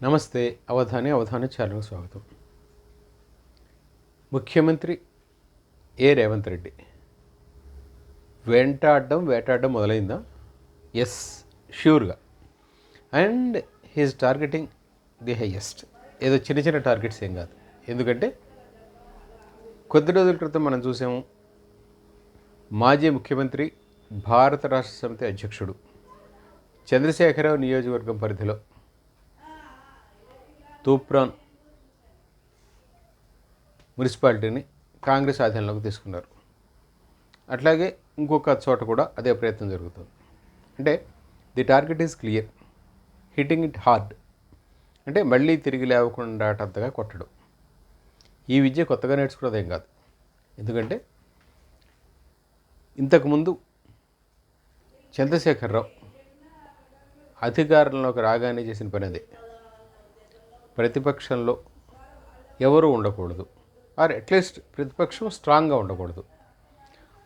నమస్తే అవధాని అవధాన ఛానల్కు స్వాగతం. ముఖ్యమంత్రి ఏ రేవంత్ రెడ్డి? వెంటాడడం వేటాడడం మొదలైందా? Yes ష్యూర్గా and he's targeting the highest ఏదో చిన్న చిన్న టార్గెట్స్ ఏం కాదు. ఎందుకంటే కొద్ది రోజుల క్రితం మనం చూసాము మాజీ ముఖ్యమంత్రి భారత రాష్ట్ర సమితి అధ్యక్షుడు చంద్రశేఖరరావు నియోజకవర్గం పరిధిలో తూప్రాన్ మున్సిపాలిటీని కాంగ్రెస్ ఆధీనంలోకి తీసుకున్నారు. అట్లాగే ఇంకొక చోట కూడా అదే ప్రయత్నం జరుగుతుంది. అంటే the target is clear. Hitting it hard. అంటే మళ్ళీ తిరిగి లేవకుండా అంతగా కొట్టడం. ఈ విద్య కొత్తగా నేర్చుకున్నదేం కాదు. ఎందుకంటే ఇంతకుముందు చంద్రశేఖరరావు అధికారంలోకి రాగానే చేసిన పని అదే. ప్రతిపక్షంలో ఎవరు ఉండకూడదు. ఆర్ అట్లీస్ట్ ప్రతిపక్షం స్ట్రాంగ్గా ఉండకూడదు.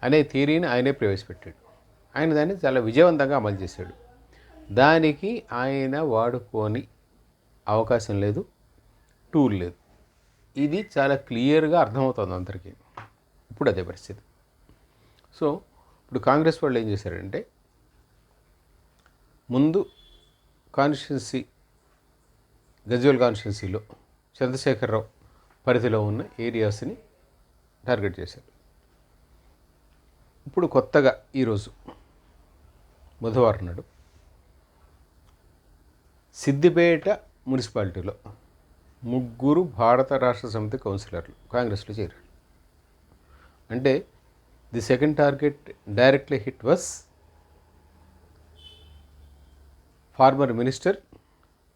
అనే థియరీని ఆయనే ప్రవేశపెట్టాడు. ఆయన దాన్ని చాలా విజయవంతంగా అమలు చేశాడు. దానికి ఆయన వాడుకోని అవకాశం లేదు టూల్ లేదు. ఇది చాలా క్లియర్గా అర్థమవుతుంది అందరికీ. ఇప్పుడు అదే పరిస్థితి. సో ఇప్పుడు కాంగ్రెస్ వాళ్ళు ఏం చేశారంటే ముందు కాన్స్టిట్యున్సీ గజ్వల్ కాన్స్టిట్యున్సీలో చంద్రశేఖరరావు పరిధిలో ఉన్న ఏరియాస్ని టార్గెట్ చేశారు. ఇప్పుడు కొత్తగా ఈరోజు బుధవారం నాడు సిద్దిపేట మున్సిపాలిటీలో ముగ్గురు భారత రాష్ట్ర సమితి కౌన్సిలర్లు కాంగ్రెస్లో చేరారు. అంటే the second target directly hit was former minister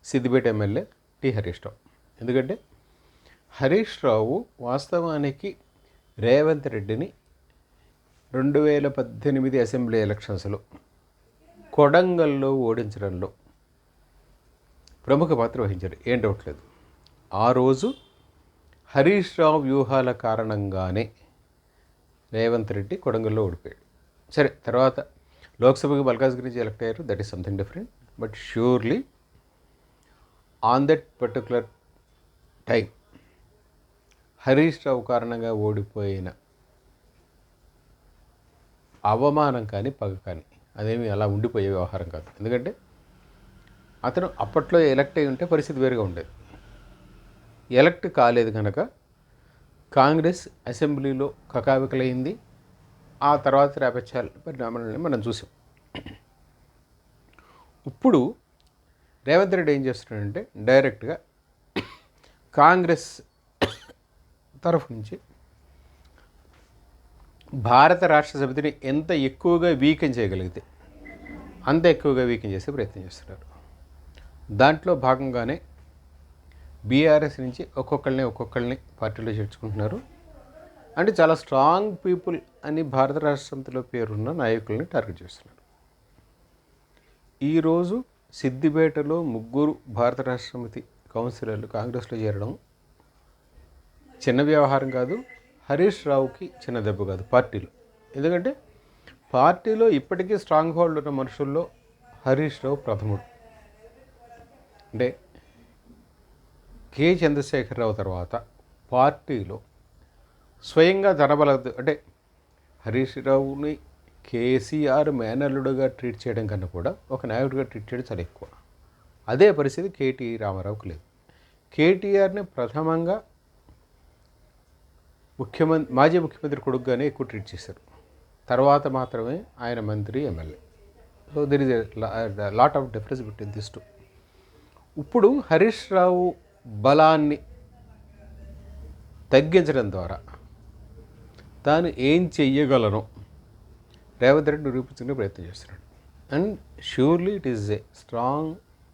Siddipet MLA T Harish Rao. ఎందుకంటే హరీష్ రావు వాస్తవానికి రేవంత్ రెడ్డిని రెండు వేల పద్దెనిమిది అసెంబ్లీ ఎలక్షన్స్లో కొడంగల్లో ఓడించడంలో ప్రముఖ పాత్ర వహించాడు. ఏం డౌట్ లేదు. ఆ రోజు హరీష్ రావు వ్యూహాల కారణంగానే రేవంత్ రెడ్డి కొడంగల్లో ఓడిపోయాడు. సరే తర్వాత లోక్సభకు బల్కాజ్ గురించి ఎలక్ట్ అయ్యారు. That is something different but surely on that particular time Harish Rao కారణంగా ఓడిపోయిన అవమానం కానీ పగ కానీ అదేమి అలా ఉండిపోయే వ్యవహారం కాదు. ఎందుకంటే అతను అప్పట్లో ఎలక్ట్ అయి ఉంటే పరిస్థితి వేరుగా ఉండేది. ఎలక్ట్ కాలేదు కనుక కాంగ్రెస్ అసెంబ్లీలో కకావికలైంది. ఆ తర్వాత రేపచ్చాల పరిణామాలని మనం చూసాం. ఇప్పుడు రేవంత్ రెడ్డి ఏం చేస్తున్నాడంటే డైరెక్ట్గా కాంగ్రెస్ తరఫు నుంచి భారత రాష్ట్ర సమితిని ఎంత ఎక్కువగా వీకెన్ చేయగలిగితే అంత ఎక్కువగా వీకెన్ చేసే ప్రయత్నం చేస్తున్నారు. దాంట్లో భాగంగానే బీఆర్ఎస్ నుంచి ఒక్కొక్కరిని ఒక్కొక్కరిని పార్టీలో చేర్చుకుంటున్నారు. అంటే చాలా స్ట్రాంగ్ పీపుల్ అని భారత రాష్ట్ర సమితిలో పేరున్న నాయకుల్ని టార్గెట్ చేస్తున్నారు. ఈరోజు సిద్దిపేటలో ముగ్గురు భారత రాష్ట్ర సమితి కౌన్సిలర్లు కాంగ్రెస్లో చేరడం చిన్న వ్యవహారం కాదు హరీష్ రావుకి చిన్న దెబ్బ కాదు పార్టీలో. ఎందుకంటే పార్టీలో ఇప్పటికీ స్ట్రాంగ్ హోల్డ్ ఉన్న మనుషుల్లో హరీష్ రావు ప్రథముడు. అంటే కె. చంద్రశేఖరరావు తర్వాత పార్టీలో స్వయంగా ధనబల అంటే హరీష్ రావుని కేసీఆర్ మేనల్లుడుగా ట్రీట్ చేయడం కన్నా కూడా ఒక నాయకుడిగా ట్రీట్ చేయడం చాలా ఎక్కువ. అదే పరిస్థితి కేటీ రామారావుకు లేదు. కేటీఆర్ని ప్రథమంగా ముఖ్యమంత్రి మాజీ ముఖ్యమంత్రి కొడుకుగానే ఎక్కువ ట్రీట్ చేశారు. తర్వాత మాత్రమే ఆయన మంత్రి MLA. So there is lot of difference between this two ఇప్పుడు హరీష్ రావు బలాన్ని తగ్గించడం ద్వారా తాను ఏం చెయ్యగలను? రేవంత్ రెడ్డి నిరూపించుకునే ప్రయత్నం చేస్తున్నాడు. And surely it is a strong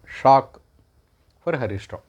shock for Harish Rao